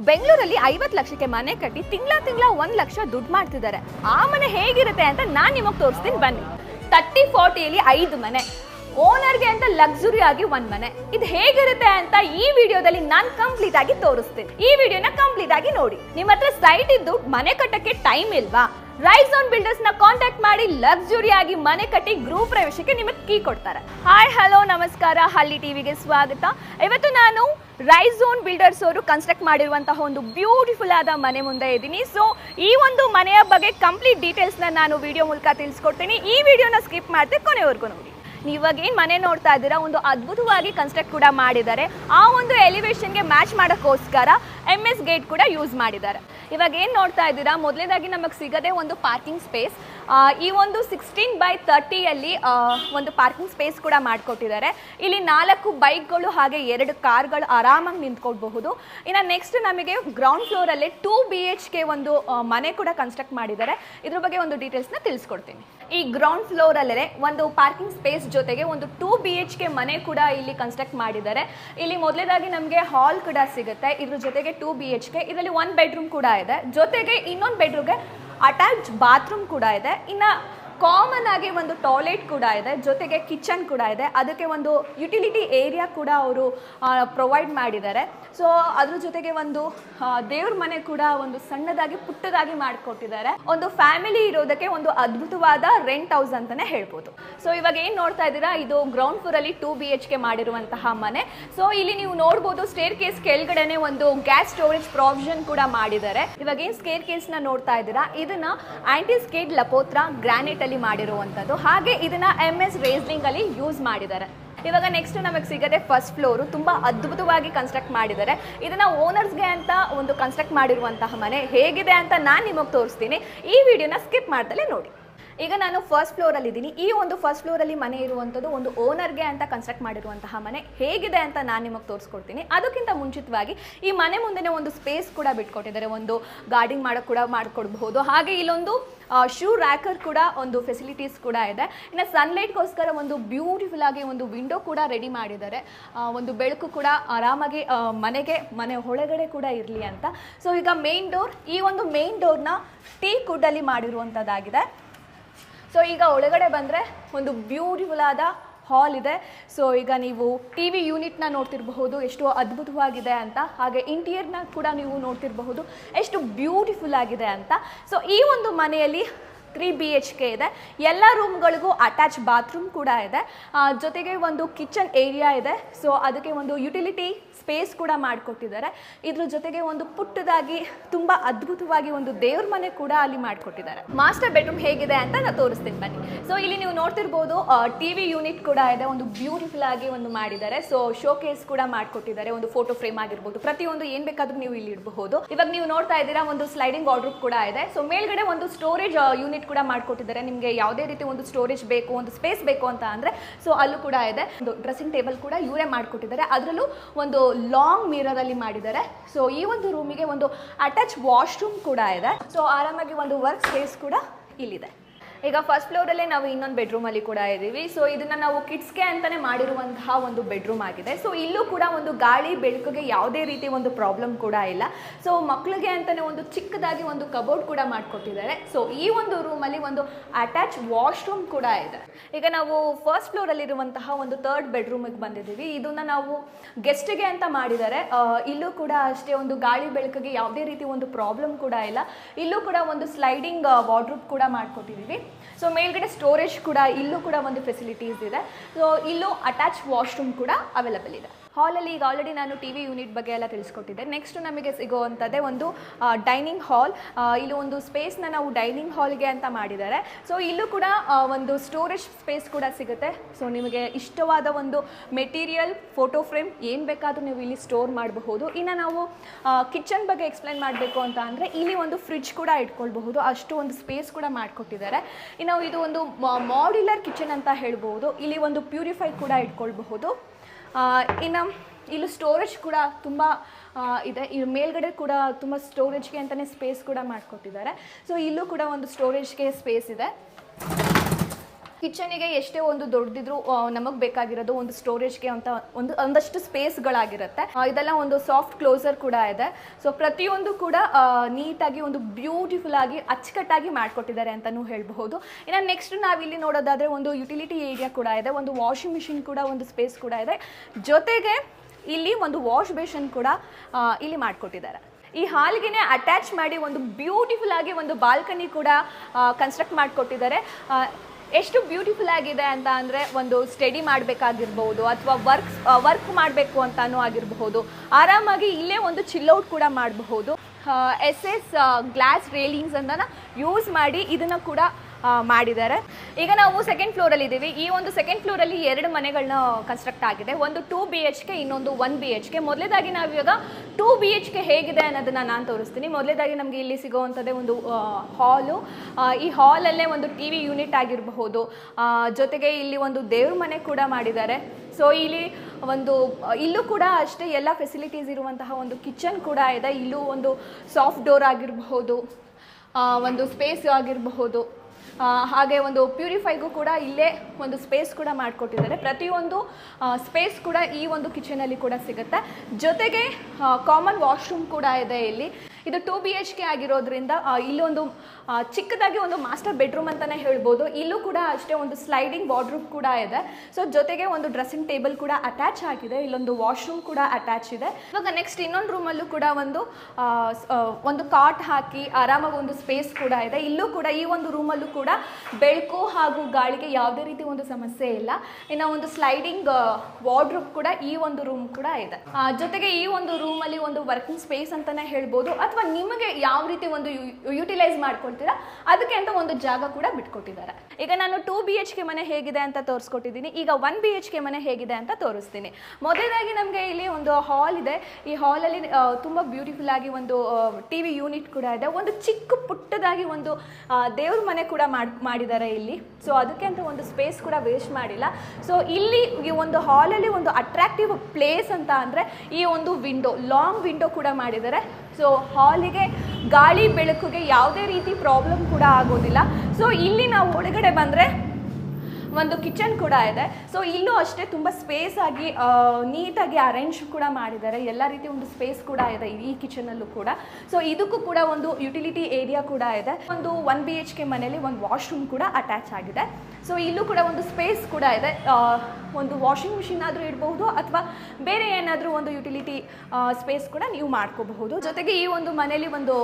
ಬೆಂಗಳೂರಲ್ಲಿ ಐವತ್ತು ಲಕ್ಷಕ್ಕೆ ಮನೆ ಕಟ್ಟಿ ತಿಂಗಳ ತಿಂಗಳ ಒಂದ್ ಲಕ್ಷ ದುಡ್ಡು ಮಾಡ್ತಿದ್ದಾರೆ. ಆ ಮನೆ ಹೇಗಿರುತ್ತೆ ಅಂತ ನಾನು ನಿಮಗೆ ತೋರಿಸ್ತೀನಿ, ಬನ್ನಿ. ತರ್ಟಿ ಫೋರ್ಟಿಯಲ್ಲಿ ಐದು ಮನೆ. ಓನರ್ಗೆ ಅಂತ ಲಕ್ಸುರಿ ಆಗಿ ಒಂದ್ ಮನೆ. ಇದು ಹೇಗಿರುತ್ತೆ ಅಂತ ಈ ವಿಡಿಯೋದಲ್ಲಿ ನಾನು ಕಂಪ್ಲೀಟ್ ಆಗಿ ತೋರಿಸ್ತೀನಿ. ಈ ವಿಡಿಯೋನ ಕಂಪ್ಲೀಟ್ ಆಗಿ ನೋಡಿ. ನಿಮ್ಮ ಹತ್ರ ಸೈಟ್ ಇದ್ದು ಮನೆ ಕಟ್ಟಕ್ಕೆ ಟೈಮ್ ಇಲ್ವಾ? ರೈಸ್ ಆನ್ ಬಿಲ್ಡರ್ಸ್ನ ಕಾಂಟ್ಯಾಕ್ಟ್ ಮಾಡಿ ಲಕ್ಸುರಿ ಆಗಿ ಮನೆ ಕಟ್ಟಿ ಗೃಹ ಪ್ರವೇಶಕ್ಕೆ ನಿಮಗೆ ಕೀ ಕೊಡ್ತಾರೆ. ಹಾಯ್ ಹಲೋ ನಮಸ್ಕಾರ. ಹಳ್ಳಿ ಟಿವಿಗೆ ಸ್ವಾಗತ. ಇವತ್ತು ನಾನು ರೈಸ್ ಝೋನ್ ಬಿಲ್ಡರ್ಸ್ ಅವರು ಕನ್ಸ್ಟ್ರಕ್ಟ್ ಮಾಡಿರುವಂತಹ ಒಂದು ಬ್ಯೂಟಿಫುಲ್ ಆದ ಮನೆ ಮುಂದೆ ಇದ್ದೀನಿ. ಸೊ ಈ ಒಂದು ಮನೆಯ ಬಗ್ಗೆ ಕಂಪ್ಲೀಟ್ ಡೀಟೇಲ್ಸ್ನ ನಾನು ವಿಡಿಯೋ ಮೂಲಕ ತಿಳಿಸ್ಕೊಡ್ತೀನಿ. ಈ ವಿಡಿಯೋನ ಸ್ಕಿಪ್ ಮಾಡ್ತೆ ಕೊನೆವರೆಗೂ ನೋಡಿ. ನೀವಾಗ ಏನು ಮನೆ ನೋಡ್ತಾ ಇದ್ದೀರಾ? ಒಂದು ಅದ್ಭುತವಾಗಿ ಕನ್ಸ್ಟ್ರಕ್ಟ್ ಕೂಡ ಮಾಡಿದ್ದಾರೆ. ಆ ಒಂದು ಎಲಿವೇಶನ್ಗೆ ಮ್ಯಾಚ್ ಮಾಡೋಕ್ಕೋಸ್ಕರ ಎಂ ಎಸ್ ಗೇಟ್ ಕೂಡ ಯೂಸ್ ಮಾಡಿದ್ದಾರೆ. ಇವಾಗ ಏನು ನೋಡ್ತಾ ಇದ್ದೀರಾ? ಮೊದಲನೇದಾಗಿ ನಮಗೆ ಸಿಗದೆ ಒಂದು ಪಾರ್ಕಿಂಗ್ ಸ್ಪೇಸ್ ಈ ಒಂದು ಸಿಕ್ಸ್ಟೀನ್ ಬೈ ತರ್ಟಿಯಲ್ಲಿ ಒಂದು ಪಾರ್ಕಿಂಗ್ ಸ್ಪೇಸ್ ಕೂಡ ಮಾಡಿಕೊಟ್ಟಿದ್ದಾರೆ. ಇಲ್ಲಿ ನಾಲ್ಕು ಬೈಕ್ಗಳು ಹಾಗೆ ಎರಡು ಕಾರ್ಗಳು ಆರಾಮಾಗಿ ನಿಂತ್ಕೊಳ್ಬಹುದು. ಇನ್ನು ನೆಕ್ಸ್ಟ್ ನಮಗೆ ಗ್ರೌಂಡ್ ಫ್ಲೋರಲ್ಲಿ ಟೂ ಬಿ ಎಚ್ ಕೆ ಒಂದು ಮನೆ ಕೂಡ ಕನ್ಸ್ಟ್ರಕ್ಟ್ ಮಾಡಿದ್ದಾರೆ. ಇದ್ರ ಬಗ್ಗೆ ಒಂದು ಡೀಟೇಲ್ಸ್ನ ತಿಳಿಸ್ಕೊಡ್ತೀನಿ. ಈ ಗ್ರೌಂಡ್ ಫ್ಲೋರಲ್ಲೇ ಒಂದು ಪಾರ್ಕಿಂಗ್ ಸ್ಪೇಸ್ ಜೊತೆಗೆ ಒಂದು ಟೂ ಬಿ ಎಚ್ ಕೆ ಮನೆ ಕೂಡ ಇಲ್ಲಿ ಕನ್ಸ್ಟ್ರಕ್ಟ್ ಮಾಡಿದ್ದಾರೆ. ಇಲ್ಲಿ ಮೊದಲೇದಾಗಿ ನಮಗೆ ಹಾಲ್ ಕೂಡ ಸಿಗುತ್ತೆ. ಇದ್ರ ಜೊತೆಗೆ ಟೂ ಬಿ ಎಚ್ ಕೆ ಇದರಲ್ಲಿ ಒಂದು ಬೆಡ್ರೂಮ್ ಕೂಡ ಇದೆ. ಜೊತೆಗೆ ಇನ್ನೊಂದು ಬೆಡ್ರೂಮ್ಗೆ ಅಟ್ಯಾಚ್ ಬಾತ್ರೂಮ್ ಕೂಡ ಇದೆ. ಇನ್ನು ಕಾಮನ್ ಆಗಿ ಒಂದು ಟಾಯ್ಲೆಟ್ ಕೂಡ ಇದೆ, ಜೊತೆಗೆ ಕಿಚನ್ ಕೂಡ ಇದೆ. ಅದಕ್ಕೆ ಒಂದು ಯುಟಿಲಿಟಿ ಏರಿಯಾ ಕೂಡ ಅವರು ಪ್ರೊವೈಡ್ ಮಾಡಿದ್ದಾರೆ. ಸೊ ಅದ್ರ ಜೊತೆಗೆ ಒಂದು ದೇವ್ರ ಮನೆ ಕೂಡ ಒಂದು ಸಣ್ಣದಾಗಿ ಪುಟ್ಟದಾಗಿ ಮಾಡಿಕೊಟ್ಟಿದ್ದಾರೆ. ಒಂದು ಫ್ಯಾಮಿಲಿ ಇರೋದಕ್ಕೆ ಒಂದು ಅದ್ಭುತವಾದ ರೆಂಟ್ ಹೌಸ್ ಅಂತಾನೆ ಹೇಳ್ಬೋದು. ಸೊ ಇವಾಗ ಏನು ನೋಡ್ತಾ ಇದ್ದೀರಾ? ಇದು ಗ್ರೌಂಡ್ ಫ್ಲೋರ್ ಅಲ್ಲಿ ಟೂ ಬಿ ಎಚ್ ಕೆ ಮಾಡಿರುವಂತಹ ಮನೆ. ಸೊ ಇಲ್ಲಿ ನೀವು ನೋಡ್ಬೋದು ಸ್ಟೇರ್ ಕೇಸ್ ಕೆಳಗಡೆನೆ ಒಂದು ಗ್ಯಾಸ್ ಸ್ಟೋರೇಜ್ ಪ್ರಾವಿಷನ್ ಕೂಡ ಮಾಡಿದ್ದಾರೆ. ಇವಾಗ ಏನು ಸ್ಟೇರ್ ಕೇಸ್ನ ನೋಡ್ತಾ ಇದ್ದೀರಾ? ಇದನ್ನ ಆಂಟಿ ಸ್ಕೇಡ್ ಲಪೋತ್ರ ಗ್ರಾನೈಟ್ ಮಾಡಿರುವಂತದ್ದು ಹಾಗೆ ಇದನ್ನ ಎಂ ಎಸ್ ರೇಸ್ಲಿಂಗ್ ಅಲ್ಲಿ ಯೂಸ್ ಮಾಡಿದ್ದಾರೆ. ಇವಾಗ ನೆಕ್ಸ್ಟ್ ನಮಗೆ ಸಿಗದೆ ಫಸ್ಟ್ ಫ್ಲೋರು ತುಂಬ ಅದ್ಭುತವಾಗಿ ಕನ್ಸ್ಟ್ರಕ್ಟ್ ಮಾಡಿದ್ದಾರೆ. ಇದನ್ನ ಓನರ್ಸ್ಗೆ ಅಂತ ಒಂದು ಕನ್ಸ್ಟ್ರಕ್ಟ್ ಮಾಡಿರುವಂತಹ ಮನೆ ಹೇಗಿದೆ ಅಂತ ನಾನು ನಿಮಗೆ ತೋರಿಸ್ತೀನಿ. ಈ ವಿಡಿಯೋನ ಸ್ಕಿಪ್ ಮಾಡ್ದಲೇ ನೋಡಿ. ಈಗ ನಾನು ಫಸ್ಟ್ ಫ್ಲೋರಲ್ಲಿ ಇದ್ದೀನಿ. ಈ ಒಂದು ಫಸ್ಟ್ ಫ್ಲೋರಲ್ಲಿ ಮನೆ ಇರುವಂಥದ್ದು ಒಂದು ಓನರ್ಗೆ ಅಂತ ಕನ್ಸ್ಟ್ರಕ್ಟ್ ಮಾಡಿರುವಂತಹ ಮನೆ ಹೇಗಿದೆ ಅಂತ ನಾನು ನಿಮಗೆ ತೋರಿಸ್ಕೊಡ್ತೀನಿ. ಅದಕ್ಕಿಂತ ಮುಂಚಿತವಾಗಿ ಈ ಮನೆ ಮುಂದೆನೇ ಒಂದು ಸ್ಪೇಸ್ ಕೂಡ ಬಿಟ್ಕೊಟ್ಟಿದ್ದಾರೆ. ಒಂದು ಗಾರ್ಡಿಂಗ್ ಮಾಡೋಕ್ಕೆ ಕೂಡ ಮಾಡಿಕೊಡ್ಬಹುದು. ಹಾಗೆ ಇಲ್ಲೊಂದು ಶೂ ರ್ಯಾಕರ್ ಕೂಡ ಒಂದು ಫೆಸಿಲಿಟೀಸ್ ಕೂಡ ಇದೆ. ಇನ್ನು ಸನ್ಲೈಟ್ಗೋಸ್ಕರ ಒಂದು ಬ್ಯೂಟಿಫುಲ್ ಆಗಿ ಒಂದು ವಿಂಡೋ ಕೂಡ ರೆಡಿ ಮಾಡಿದ್ದಾರೆ. ಒಂದು ಬೆಳಕು ಕೂಡ ಆರಾಮಾಗಿ ಮನೆಗೆ, ಮನೆ ಒಳಗಡೆ ಕೂಡ ಇರಲಿ ಅಂತ. ಸೊ ಈಗ ಮೇನ್ ಡೋರ್ ಈ ಒಂದು ಮೇನ್ ಡೋರ್ನ ಟೀ ಕುಡ್ಡಲ್ಲಿ ಮಾಡಿರುವಂಥದ್ದಾಗಿದೆ ಸೊ ಈಗ ಒಳಗಡೆ ಬಂದರೆ ಒಂದು ಬ್ಯೂಟಿಫುಲ್ ಆದ ಹಾಲ್ ಇದೆ. ಸೊ ಈಗ ನೀವು ಟಿ ವಿ ಯೂನಿಟ್ನ ನೋಡ್ತಿರಬಹುದು, ಎಷ್ಟು ಅದ್ಭುತವಾಗಿದೆ ಅಂತ. ಹಾಗೆ ಇಂಟೀರಿಯರ್ನ ಕೂಡ ನೀವು ನೋಡ್ತಿರಬಹುದು, ಎಷ್ಟು ಬ್ಯೂಟಿಫುಲ್ ಆಗಿದೆ ಅಂತ. ಸೊ ಈ ಒಂದು ಮನೆಯಲ್ಲಿ ತ್ರೀ ಬಿ ಎಚ್ ಕೆ ಇದೆ. ಎಲ್ಲ ರೂಮ್ಗಳಿಗೂ ಅಟ್ಯಾಚ್ ಬಾತ್ರೂಮ್ ಕೂಡ ಇದೆ. ಜೊತೆಗೆ ಒಂದು ಕಿಚನ್ ಏರಿಯಾ ಇದೆ. ಸೊ ಅದಕ್ಕೆ ಒಂದು ಯುಟಿಲಿಟಿ ಸ್ಪೇಸ್ ಕೂಡ ಮಾಡಿಕೊಟ್ಟಿದ್ದಾರೆ. ಇದ್ರ ಜೊತೆಗೆ ಒಂದು ಪುಟ್ಟದಾಗಿ, ತುಂಬ ಅದ್ಭುತವಾಗಿ ಒಂದು ದೇವ್ರ ಮನೆ ಕೂಡ ಅಲ್ಲಿ ಮಾಡಿಕೊಟ್ಟಿದ್ದಾರೆ. ಮಾಸ್ಟರ್ ಬೆಡ್ರೂಮ್ ಹೇಗಿದೆ ಅಂತ ನಾನು ತೋರಿಸ್ತೀನಿ ಬನ್ನಿ. ಸೊ ಇಲ್ಲಿ ನೀವು ನೋಡ್ತಿರ್ಬೋದು ಟಿ ವಿ ಯೂನಿಟ್ ಕೂಡ ಇದೆ. ಒಂದು ಬ್ಯೂಟಿಫುಲ್ ಆಗಿ ಒಂದು ಮಾಡಿದ್ದಾರೆ. ಸೊ ಶೋ ಕೇಸ್ ಕೂಡ ಮಾಡಿಕೊಟ್ಟಿದ್ದಾರೆ. ಒಂದು ಫೋಟೋ ಫ್ರೇಮ್ ಆಗಿರ್ಬೋದು. ಪ್ರತಿಯೊಂದು ಏನ್ ಬೇಕಾದ್ರೂ ನೀವು ಇಲ್ಲಿ ಇಡಬಹುದು. ಇವಾಗ ನೀವು ನೋಡ್ತಾ ಇದ್ದೀರಾ, ಒಂದು ಸ್ಲೈಡಿಂಗ್ ಆರ್ಡರ್ ಕೂಡ ಇದೆ. ಸೊ ಮೇಲ್ಗಡೆ ಒಂದು ಸ್ಟೋರೇಜ್ ಯೂನಿಟ್ ಕೂಡ ಮಾಡಿಕೊಟ್ಟಿದ್ದಾರೆ. ನಿಮಗೆ ಯಾವುದೇ ರೀತಿ ಒಂದು ಸ್ಟೋರೇಜ್ ಬೇಕು, ಒಂದು ಸ್ಪೇಸ್ ಬೇಕು ಅಂತ ಅಂದ್ರೆ ಸೊ ಅಲ್ಲೂ ಕೂಡ ಇದೆ. ಒಂದು ಡ್ರೆಸ್ಸಿಂಗ್ ಟೇಬಲ್ ಕೂಡ ಇವರೇ ಮಾಡಿಕೊಟ್ಟಿದ್ದಾರೆ. ಅದರಲ್ಲೂ ಒಂದು ಲಾಂಗ್ ಮಿರರ್ ಅಲ್ಲಿ ಮಾಡಿದ್ದಾರೆ. ಸೊ ಈ ಒಂದು ರೂಮಿಗೆ ಒಂದು ಅಟ್ಯಾಚ್ ವಾಶ್ರೂಮ್ ಕೂಡ ಇದೆ. ಸೊ ಆರಾಮಾಗಿ ಒಂದು ವರ್ಕ್ ಸ್ಪೇಸ್ ಕೂಡ ಇಲ್ಲಿದೆ. ಈಗ ಫಸ್ಟ್ ಫ್ಲೋರಲ್ಲೇ ನಾವು ಇನ್ನೊಂದು ಬೆಡ್ರೂಮಲ್ಲಿ ಕೂಡ ಇದ್ದೀವಿ. ಸೊ ಇದನ್ನು ನಾವು ಕಿಡ್ಸ್ಗೆ ಅಂತಲೇ ಮಾಡಿರುವಂತಹ ಒಂದು ಬೆಡ್ರೂಮ್ ಆಗಿದೆ. ಸೊ ಇಲ್ಲೂ ಕೂಡ ಒಂದು ಗಾಳಿ ಬೆಳಕಿಗೆ ಯಾವುದೇ ರೀತಿ ಒಂದು ಪ್ರಾಬ್ಲಮ್ ಕೂಡ ಇಲ್ಲ. ಸೊ ಮಕ್ಕಳಿಗೆ ಅಂತಲೇ ಒಂದು ಚಿಕ್ಕದಾಗಿ ಒಂದು ಕಬೋರ್ಡ್ ಕೂಡ ಮಾಡಿಕೊಟ್ಟಿದ್ದಾರೆ. ಸೊ ಈ ಒಂದು ರೂಮಲ್ಲಿ ಒಂದು ಅಟ್ಯಾಚ್ ವಾಶ್ರೂಮ್ ಕೂಡ ಇದೆ. ಈಗ ನಾವು ಫಸ್ಟ್ ಫ್ಲೋರಲ್ಲಿರುವಂತಹ ಒಂದು ತರ್ಡ್ ಬೆಡ್ರೂಮಿಗೆ ಬಂದಿದ್ದೀವಿ. ಇದನ್ನ ನಾವು ಗೆಸ್ಟ್ಗೆ ಅಂತ ಮಾಡಿದ್ದಾರೆ. ಇಲ್ಲೂ ಕೂಡ ಅಷ್ಟೇ ಒಂದು ಗಾಳಿ ಬೆಳಕಿಗೆ ಯಾವುದೇ ರೀತಿ ಒಂದು ಪ್ರಾಬ್ಲಮ್ ಕೂಡ ಇಲ್ಲ. ಇಲ್ಲೂ ಕೂಡ ಒಂದು ಸ್ಲೈಡಿಂಗ್ ವಾರ್ಡ್ರೂಪ್ ಕೂಡ ಮಾಡಿಕೊಟ್ಟಿದ್ದೀವಿ. ಸೊ ಮೇಲ್ಗಡೆ ಸ್ಟೋರೇಜ್ ಕೂಡ ಇಲ್ಲೂ ಕೂಡ ಒಂದು ಫೆಸಿಲಿಟೀಸ್ ಇದೆ. ಸೊ ಇಲ್ಲೂ ಅಟ್ಯಾಚ್ ವಾಶ್ರೂಮ್ ಕೂಡ ಅವೈಲಬಲ್ ಇದೆ. ಹಾಲಲ್ಲಿ ಈಗ ಆಲ್ರೆಡಿ ನಾನು ಟಿ ವಿ ಯೂನಿಟ್ ಬಗ್ಗೆ ಎಲ್ಲ ತಿಳಿಸ್ಕೊಟ್ಟಿದ್ದೆ. ನೆಕ್ಸ್ಟ್ ನಮಗೆ ಸಿಗುವಂಥದ್ದೇ ಒಂದು ಡೈನಿಂಗ್ ಹಾಲ್ ಇಲ್ಲಿ ಒಂದು ಸ್ಪೇಸ್ನ ನಾವು ಡೈನಿಂಗ್ ಹಾಲ್ಗೆ ಅಂತ ಮಾಡಿದ್ದಾರೆ. ಸೊ ಇಲ್ಲೂ ಕೂಡ ಒಂದು ಸ್ಟೋರೇಜ್ ಸ್ಪೇಸ್ ಕೂಡ ಸಿಗುತ್ತೆ. ಸೊ ನಿಮಗೆ ಇಷ್ಟವಾದ ಒಂದು ಮೆಟೀರಿಯಲ್ ಫೋಟೋ ಫ್ರೇಮ್ ಏನು ಬೇಕಾದರೂ ನೀವು ಇಲ್ಲಿ ಸ್ಟೋರ್ ಮಾಡಬಹುದು. ಇನ್ನು ನಾವು ಕಿಚನ್ ಬಗ್ಗೆ ಎಕ್ಸ್ಪ್ಲೈನ್ ಮಾಡಬೇಕು ಅಂತ ಅಂದರೆ ಇಲ್ಲಿ ಒಂದು ಫ್ರಿಡ್ಜ್ ಕೂಡ ಇಟ್ಕೊಳ್ಬಹುದು. ಅಷ್ಟು ಒಂದು ಸ್ಪೇಸ್ ಕೂಡ ಮಾಡಿಕೊಟ್ಟಿದ್ದಾರೆ. ಇನ್ನು ಇದು ಒಂದು ಮಾಡ್ಯುಲರ್ ಕಿಚನ್ ಅಂತ ಹೇಳ್ಬೋದು ಇಲ್ಲಿ ಒಂದು ಪ್ಯೂರಿಫೈ ಕೂಡ ಇಟ್ಕೊಳ್ಬಹುದು. ಇನ್ನು ಇಲ್ಲಿ ಸ್ಟೋರೇಜ್ ಕೂಡ ತುಂಬ ಇದೆ. ಇಲ್ಲಿ ಮೇಲ್ಗಡೆ ಕೂಡ ತುಂಬ ಸ್ಟೋರೇಜ್ಗೆ ಅಂತಲೇ ಸ್ಪೇಸ್ ಕೂಡ ಮಾಡ್ಕೊಟ್ಟಿದ್ದಾರೆ. ಸೊ ಇಲ್ಲೂ ಕೂಡ ಒಂದು ಸ್ಟೋರೇಜ್ಗೆ ಸ್ಪೇಸ್ ಇದೆ. ಕಿಚನಿಗೆ ಎಷ್ಟೇ ಒಂದು ದೊಡ್ಡದಿದ್ರು ನಮಗೆ ಬೇಕಾಗಿರೋದು ಒಂದು ಸ್ಟೋರೇಜ್ಗೆ ಅಂತ ಒಂದು, ಒಂದಷ್ಟು ಸ್ಪೇಸ್ಗಳಾಗಿರುತ್ತೆ ಇದೆಲ್ಲ ಒಂದು ಸಾಫ್ಟ್ ಕ್ಲೋಸರ್ ಕೂಡ ಇದೆ. ಸೊ ಪ್ರತಿಯೊಂದು ಕೂಡ ನೀಟಾಗಿ ಒಂದು ಬ್ಯೂಟಿಫುಲ್ ಆಗಿ, ಅಚ್ಚುಕಟ್ಟಾಗಿ ಮಾಡಿಕೊಟ್ಟಿದ್ದಾರೆ ಅಂತಲೂ ಹೇಳಬಹುದು. ಇನ್ನು ನೆಕ್ಸ್ಟ್ ನಾವಿಲ್ಲಿ ನೋಡೋದಾದ್ರೆ ಒಂದು ಯುಟಿಲಿಟಿ ಏರಿಯಾ ಕೂಡ ಇದೆ. ಒಂದು ವಾಷಿಂಗ್ ಮಿಷಿನ್ ಕೂಡ, ಒಂದು ಸ್ಪೇಸ್ ಕೂಡ ಇದೆ. ಜೊತೆಗೆ ಇಲ್ಲಿ ಒಂದು ವಾಶ್ ಬೇಷನ್ ಕೂಡ ಇಲ್ಲಿ ಮಾಡಿಕೊಟ್ಟಿದ್ದಾರೆ. ಈ ಹಾಲ್ಗೆನೆ ಅಟ್ಯಾಚ್ ಮಾಡಿ ಒಂದು ಬ್ಯೂಟಿಫುಲ್ ಆಗಿ ಒಂದು ಬಾಲ್ಕನಿ ಕೂಡ ಕನ್ಸ್ಟ್ರಕ್ಟ್ ಮಾಡಿಕೊಟ್ಟಿದ್ದಾರೆ. ಎಷ್ಟು ಬ್ಯೂಟಿಫುಲ್ ಆಗಿದೆ ಅಂತ ಅಂದರೆ ಒಂದು ಸ್ಟಡಿ ಮಾಡಬೇಕಾಗಿರ್ಬೋದು ಅಥವಾ ವರ್ಕ್ ವರ್ಕ್ ಮಾಡಬೇಕು ಅಂತಾನೂ ಆಗಿರಬಹುದು. ಆರಾಮಾಗಿ ಇಲ್ಲೇ ಒಂದು ಚಿಲ್ಔಟ್ ಕೂಡ ಮಾಡಬಹುದು. ಎಸ್ ಎಸ್ ಗ್ಲಾಸ್ ರೇಲಿಂಗ್ಸ್ ಅಂತ ಯೂಸ್ ಮಾಡಿ ಇದನ್ನು ಕೂಡ ಮಾಡಿದ್ದಾರೆ. ಈಗ ನಾವು ಸೆಕೆಂಡ್ ಫ್ಲೋರಲ್ಲಿ ಇದ್ದೀವಿ ಈ ಒಂದು ಸೆಕೆಂಡ್ ಫ್ಲೋರಲ್ಲಿ ಎರಡು ಮನೆಗಳನ್ನ ಕನ್ಸ್ಟ್ರಕ್ಟ್ ಆಗಿದೆ. ಒಂದು ಟೂ ಬಿ ಎಚ್ ಕೆ ಇನ್ನೊಂದು ಒನ್ ಬಿ ಎಚ್ ಕೆ ಮೊದಲೇದಾಗಿ ನಾವು ಇವಾಗ ಟೂ ಬಿ ಎಚ್ ಕೆ ಹೇಗಿದೆ ಅನ್ನೋದನ್ನ ನಾನು ತೋರಿಸ್ತೀನಿ. ಮೊದಲೇದಾಗಿ ನಮಗೆ ಇಲ್ಲಿ ಸಿಗುವಂಥದ್ದೇ ಒಂದು ಹಾಲು ಈ ಹಾಲಲ್ಲೇ ಒಂದು ಟಿ ವಿ ಯೂನಿಟ್ ಆಗಿರಬಹುದು. ಜೊತೆಗೆ ಇಲ್ಲಿ ಒಂದು ದೇವ್ರ ಮನೆ ಕೂಡ ಮಾಡಿದ್ದಾರೆ. ಸೊ ಇಲ್ಲಿ ಒಂದು, ಇಲ್ಲೂ ಕೂಡ ಅಷ್ಟೇ ಎಲ್ಲ ಫೆಸಿಲಿಟೀಸ್ ಇರುವಂತಹ ಒಂದು ಕಿಚನ್ ಕೂಡ ಇದೆ. ಇಲ್ಲೂ ಒಂದು ಸಾಫ್ಟ್ ಡೋರ್ ಆಗಿರಬಹುದು ಒಂದು ಸ್ಪೇಸ್ ಆಗಿರಬಹುದು. ಹಾಗೆ ಒಂದು ಪ್ಯೂರಿಫೈಗೂ ಕೂಡ ಇಲ್ಲೇ ಒಂದು ಸ್ಪೇಸ್ ಕೂಡ ಮಾಡಿಕೊಟ್ಟಿದ್ದಾರೆ. ಪ್ರತಿಯೊಂದು ಸ್ಪೇಸ್ ಕೂಡ ಈ ಒಂದು ಕಿಚನಲ್ಲಿ ಕೂಡ ಸಿಗುತ್ತೆ. ಜೊತೆಗೆ ಕಾಮನ್ ವಾಶ್ರೂಮ್ ಕೂಡ ಇದೆ ಇಲ್ಲಿ. ಇದು ಟೂ ಬಿ ಎಚ್ ಕೆ ಆಗಿರೋದ್ರಿಂದ ಇಲ್ಲೊಂದು ಚಿಕ್ಕದಾಗಿ ಒಂದು ಮಾಸ್ಟರ್ ಬೆಡ್ರೂಮ್ ಅಂತಲೇ ಹೇಳ್ಬೋದು. ಇಲ್ಲೂ ಕೂಡ ಅಷ್ಟೇ ಒಂದು ಸ್ಲೈಡಿಂಗ್ ವಾರ್ಡ್ರೂಮ್ ಕೂಡ ಇದೆ. ಸೊ ಜೊತೆಗೆ ಒಂದು ಡ್ರೆಸ್ಸಿಂಗ್ ಟೇಬಲ್ ಕೂಡ ಅಟ್ಯಾಚ್ ಆಗಿದೆ. ಇಲ್ಲೊಂದು ವಾಶ್ರೂಮ್ ಕೂಡ ಅಟ್ಯಾಚ್ ಇದೆ. ಇವಾಗ ನೆಕ್ಸ್ಟ್ ಇನ್ನೊಂದು ರೂಮಲ್ಲೂ ಕೂಡ ಒಂದು ಒಂದು ಕಾಟ್ ಹಾಕಿ ಆರಾಮಾಗಿ ಒಂದು ಸ್ಪೇಸ್ ಕೂಡ ಇದೆ. ಇಲ್ಲೂ ಕೂಡ, ಈ ಒಂದು ರೂಮಲ್ಲೂ ಕೂಡ ಬೆಳಕು ಹಾಗೂ ಗಾಳಿಗೆ ಯಾವುದೇ ರೀತಿ ಒಂದು ಸಮಸ್ಯೆ ಇಲ್ಲ. ಇನ್ನು ಒಂದು ಸ್ಲೈಡಿಂಗ್ ವಾರ್ಡ್ರೂಮ್ ಕೂಡ ಈ ಒಂದು ರೂಮ್ ಕೂಡ ಇದೆ. ಜೊತೆಗೆ ಈ ಒಂದು ರೂಮಲ್ಲಿ ಒಂದು ವರ್ಕಿಂಗ್ ಸ್ಪೇಸ್ ಅಂತಲೇ ಹೇಳ್ಬೋದು. ಅಥವಾ ನಿಮಗೆ ಯಾವ ರೀತಿ ಒಂದು ಯುಟಿಲೈಸ್ ಮಾಡ್ಕೊಳ್ತೀರಾ, ಅದಕ್ಕೆ ಅಂತ ಒಂದು ಜಾಗ ಕೂಡ ಬಿಟ್ಕೊಟ್ಟಿದ್ದಾರೆ. ಈಗ ನಾನು ಟೂ ಬಿ ಎಚ್ ಕೆ ಮನೆ ಹೇಗಿದೆ ಅಂತ ತೋರಿಸ್ಕೊಟ್ಟಿದ್ದೀನಿ. ಈಗ ಒನ್ ಬಿ ಎಚ್ ಕೆ ಮನೆ ಹೇಗಿದೆ ಅಂತ ತೋರಿಸ್ತೀನಿ. ಮೊದಲನೇದಾಗಿ ನಮಗೆ ಇಲ್ಲಿ ಒಂದು ಹಾಲ್ ಇದೆ. ಈ ಹಾಲಲ್ಲಿ ತುಂಬ ಬ್ಯೂಟಿಫುಲ್ ಆಗಿ ಒಂದು ಟಿ ವಿ ಯೂನಿಟ್ ಕೂಡ ಇದೆ. ಒಂದು ಚಿಕ್ಕ ಪುಟ್ಟದಾಗಿ ಒಂದು ದೇವ್ರ ಮನೆ ಕೂಡ ಮಾಡ್, ಮಾಡಿದ್ದಾರೆ ಇಲ್ಲಿ. ಸೊ ಅದಕ್ಕೆ ಅಂತ ಒಂದು ಸ್ಪೇಸ್ ಕೂಡ ವೇಸ್ಟ್ ಮಾಡಿಲ್ಲ. ಸೊ ಇಲ್ಲಿ ಈ ಒಂದು ಹಾಲಲ್ಲಿ ಒಂದು ಅಟ್ರಾಕ್ಟಿವ್ ಪ್ಲೇಸ್ ಅಂತ ಅಂದರೆ ಈ ಒಂದು ವಿಂಡೋ ಲಾಂಗ್ ವಿಂಡೋ ಕೂಡ ಮಾಡಿದ್ದಾರೆ. ಸೊ ಹಾಲಿಗೆ ಗಾಳಿ ಬೆಳಕಿಗೆ ಯಾವುದೇ ರೀತಿ ಪ್ರಾಬ್ಲಮ್ ಕೂಡ ಆಗೋದಿಲ್ಲ. ಸೊ ಇಲ್ಲಿ ನಾವು ಒಳಗಡೆ ಬಂದರೆ ಒಂದು ಕಿಚನ್ ಕೂಡ ಇದೆ. ಸೊ ಇಲ್ಲೂ ಅಷ್ಟೇ ತುಂಬ ಸ್ಪೇಸ್ ಆಗಿ ನೀಟಾಗಿ ಅರೇಂಜ್ ಕೂಡ ಮಾಡಿದ್ದಾರೆ. ಎಲ್ಲ ರೀತಿ ಒಂದು ಸ್ಪೇಸ್ ಕೂಡ ಇದೆ ಈ ಕಿಚನಲ್ಲೂ ಕೂಡ. ಸೊ ಇದಕ್ಕೂ ಕೂಡ ಒಂದು ಯುಟಿಲಿಟಿ ಏರಿಯಾ ಕೂಡ ಇದೆ. ಒಂದು ಒನ್ ಬಿ ಎಚ್ ಕೆ ಮನೇಲಿ ಒಂದು ವಾಶ್ರೂಮ್ ಕೂಡ ಅಟ್ಯಾಚ್ ಆಗಿದೆ. ಸೊ ಇಲ್ಲೂ ಕೂಡ ಒಂದು ಸ್ಪೇಸ್ ಕೂಡ ಇದೆ. ಒಂದು ವಾಷಿಂಗ್ ಮಿಷಿನ್ ಆದರೂ ಇಡಬಹುದು ಅಥವಾ ಬೇರೆ ಏನಾದರೂ ಒಂದು ಯುಟಿಲಿಟಿ ಸ್ಪೇಸ್ ಕೂಡ ನೀವು ಮಾಡ್ಕೋಬಹುದು. ಜೊತೆಗೆ ಈ ಒಂದು ಮನೇಲಿ ಒಂದು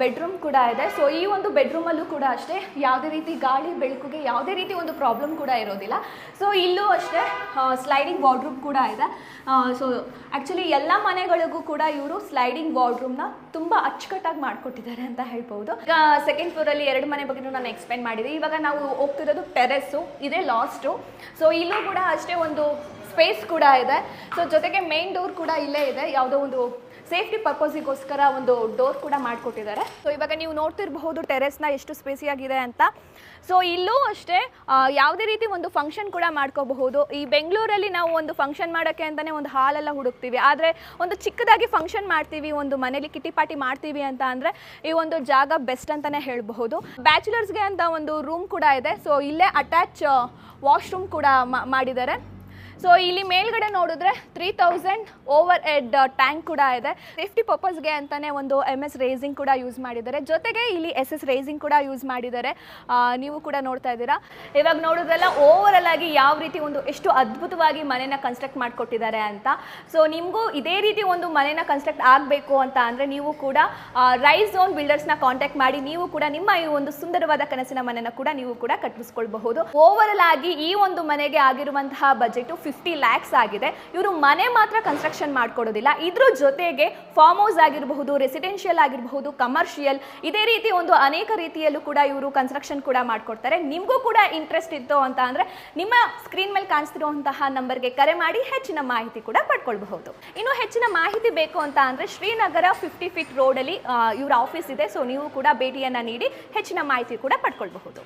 ಬೆಡ್ರೂಮ್ ಕೂಡ ಇದೆ. ಸೊ ಈ ಒಂದು ಬೆಡ್ರೂಮಲ್ಲೂ ಕೂಡ ಅಷ್ಟೇ ಯಾವುದೇ ರೀತಿ ಗಾಳಿ, ಬೆಳಕಿಗೆ ಯಾವುದೇ ರೀತಿ ಒಂದು ಪ್ರಾಬ್ಲಮ್ ಕೂಡ ಇರೋದಿಲ್ಲ. ಸೊ ಇಲ್ಲೂ ಅಷ್ಟೇ ಸ್ಲೈಡಿಂಗ್ ವಾರ್ಡ್ರೂಮ್ ಕೂಡ ಇದೆ. ಸೊ ಆ್ಯಕ್ಚುಲಿ ಎಲ್ಲ ಮನೆಗಳಿಗೂ ಕೂಡ ಇವರು ಸ್ಲೈಡಿಂಗ್ ವಾರ್ಡ್ರೂಮ್ನ ತುಂಬ ಅಚ್ಚುಕಟ್ಟಾಗಿ ಮಾಡಿಕೊಟ್ಟಿದ್ದಾರೆ ಅಂತ ಹೇಳ್ಬೋದು. ಈಗ ಸೆಕೆಂಡ್ ಫ್ಲೋರಲ್ಲಿ ಎರಡು ಮನೆ ಬಗ್ಗೆ ನಾನು ಎಕ್ಸ್ಪ್ಲೇನ್ ಮಾಡಿದೆ. ಇವಾಗ ನಾವು ಹೋಗ್ತಿರೋದು ಟೆರೆಸ್ಸು ಇದೇ ಲಾಸ್ಟು ಸೊ ಇಲ್ಲೂ ಕೂಡ ಅಷ್ಟೇ ಒಂದು ಸ್ಪೇಸ್ ಕೂಡ ಇದೆ. ಸೊ ಜೊತೆಗೆ ಮೇನ್ ಡೋರ್ ಕೂಡ ಇಲ್ಲೇ ಇದೆ. ಯಾವುದೋ ಒಂದು ಸೇಫ್ಟಿ ಪರ್ಪಸಿಗೋಸ್ಕರ ಒಂದು ಡೋರ್ ಕೂಡ ಮಾಡಿಕೊಟ್ಟಿದ್ದಾರೆ. ಸೊ ಇವಾಗ ನೀವು ನೋಡ್ತಿರಬಹುದು ಟೆರೆಸ್ನ ಎಷ್ಟು ಸ್ಪೇಸಿಯಾಗಿದೆ ಅಂತ. ಸೊ ಇಲ್ಲೂ ಅಷ್ಟೇ ಯಾವುದೇ ರೀತಿ ಒಂದು ಫಂಕ್ಷನ್ ಕೂಡ ಮಾಡ್ಕೋಬಹುದು. ಈ ಬೆಂಗಳೂರಲ್ಲಿ ನಾವು ಒಂದು ಫಂಕ್ಷನ್ ಮಾಡೋಕ್ಕೆ ಅಂತಲೇ ಒಂದು ಹಾಲೆಲ್ಲ ಹುಡುಕ್ತೀವಿ. ಆದರೆ ಒಂದು ಚಿಕ್ಕದಾಗಿ ಫಂಕ್ಷನ್ ಮಾಡ್ತೀವಿ, ಒಂದು ಮನೇಲಿ ಕಿಟಿ ಪಾಟಿ ಮಾಡ್ತೀವಿ ಅಂತ ಅಂದರೆ ಈ ಒಂದು ಜಾಗ ಬೆಸ್ಟ್ ಅಂತಲೇ ಹೇಳಬಹುದು. ಬ್ಯಾಚುಲರ್ಸ್ಗೆ ಅಂತ ಒಂದು ರೂಮ್ ಕೂಡ ಇದೆ. ಸೊ ಇಲ್ಲೇ ಅಟ್ಯಾಚ್ ವಾಶ್ರೂಮ್ ಕೂಡ ಮಾಡಿದ್ದಾರೆ. ಸೊ ಇಲ್ಲಿ ಮೇಲ್ಗಡೆ ನೋಡಿದ್ರೆ three thousand overhead tank ಕೂಡ ಇದೆ. ಸೇಫ್ಟಿ ಪರ್ಪಸ್ಗೆ ಅಂತಾನೆ ಒಂದು ಎಂ ಎಸ್ ರೇಸಿಂಗ್ ಕೂಡ ಯೂಸ್ ಮಾಡಿದ್ದಾರೆ. ಜೊತೆಗೆ ಇಲ್ಲಿ ಎಸ್ ಎಸ್ ರೇಸಿಂಗ್ ಕೂಡ ಯೂಸ್ ಮಾಡಿದ್ದಾರೆ. ನೀವು ಕೂಡ ನೋಡ್ತಾ ಇದ್ದೀರಾ. ಇವಾಗ ನೋಡಿದ್ರಲ್ಲ ಓವರಲ್ ಆಗಿ ಯಾವ ರೀತಿ ಒಂದು ಎಷ್ಟು ಅದ್ಭುತವಾಗಿ ಮನೆನ ಕನ್ಸ್ಟ್ರಕ್ಟ್ ಮಾಡಿಕೊಟ್ಟಿದ್ದಾರೆ ಅಂತ. ಸೊ ನಿಮಗೂ ಇದೇ ರೀತಿ ಒಂದು ಮನೆನ ಕನ್ಸ್ಟ್ರಕ್ಟ್ ಆಗಬೇಕು ಅಂತ ಅಂದರೆ ನೀವು ಕೂಡ ರೈಸ್ ಝೋನ್ ಬಿಲ್ಡರ್ಸ್ನ ಕಾಂಟ್ಯಾಕ್ಟ್ ಮಾಡಿ, ನೀವು ಕೂಡ ನಿಮ್ಮ ಈ ಒಂದು ಸುಂದರವಾದ ಕನಸಿನ ಮನೆನ ಕೂಡ ನೀವು ಕೂಡ ಕಟ್ಟಿಸ್ಕೊಳ್ಬಹುದು. ಓವರಲ್ ಆಗಿ ಈ ಒಂದು ಮನೆಗೆ ಆಗಿರುವಂತಹ ಬಜೆಟ್ ಫಿಫ್ಟಿ ಲ್ಯಾಕ್ಸ್ ಆಗಿದೆ. ಇವರು ಮನೆ ಮಾತ್ರ ಕನ್ಸ್ಟ್ರಕ್ಷನ್ ಮಾಡಿಕೊಡೋದಿಲ್ಲ. ಇದ್ರ ಜೊತೆಗೆ ಫಾರ್ಮ್ ಹೌಸ್ ಆಗಿರಬಹುದು ರೆಸಿಡೆನ್ಷಿಯಲ್ ಆಗಿರಬಹುದು ಕಮರ್ಷಿಯಲ್ ಇದೇ ರೀತಿ ಒಂದು ಅನೇಕ ರೀತಿಯಲ್ಲೂ ಕೂಡ ಇವರು ಕನ್ಸ್ಟ್ರಕ್ಷನ್ ಕೂಡ ಮಾಡಿಕೊಡ್ತಾರೆ. ನಿಮಗೂ ಕೂಡ ಇಂಟ್ರೆಸ್ಟ್ ಇತ್ತು ಅಂತ ಅಂದರೆ ನಿಮ್ಮ ಸ್ಕ್ರೀನ್ ಮೇಲೆ ಕಾಣಿಸ್ತಿರುವಂತಹ ನಂಬರ್ಗೆ ಕರೆ ಮಾಡಿ ಹೆಚ್ಚಿನ ಮಾಹಿತಿ ಕೂಡ ಪಡ್ಕೊಳ್ಬಹುದು. ಇನ್ನು ಹೆಚ್ಚಿನ ಮಾಹಿತಿ ಬೇಕು ಅಂತ ಅಂದರೆ ಶ್ರೀನಗರ ಫಿಫ್ಟಿ ಫೀಟ್ ರೋಡಲ್ಲಿ ಇವರ ಆಫೀಸ್ ಇದೆ. ಸೊ ನೀವು ಕೂಡ ಭೇಟಿಯನ್ನು ನೀಡಿ ಹೆಚ್ಚಿನ ಮಾಹಿತಿ ಕೂಡ ಪಡ್ಕೊಳ್ಬಹುದು.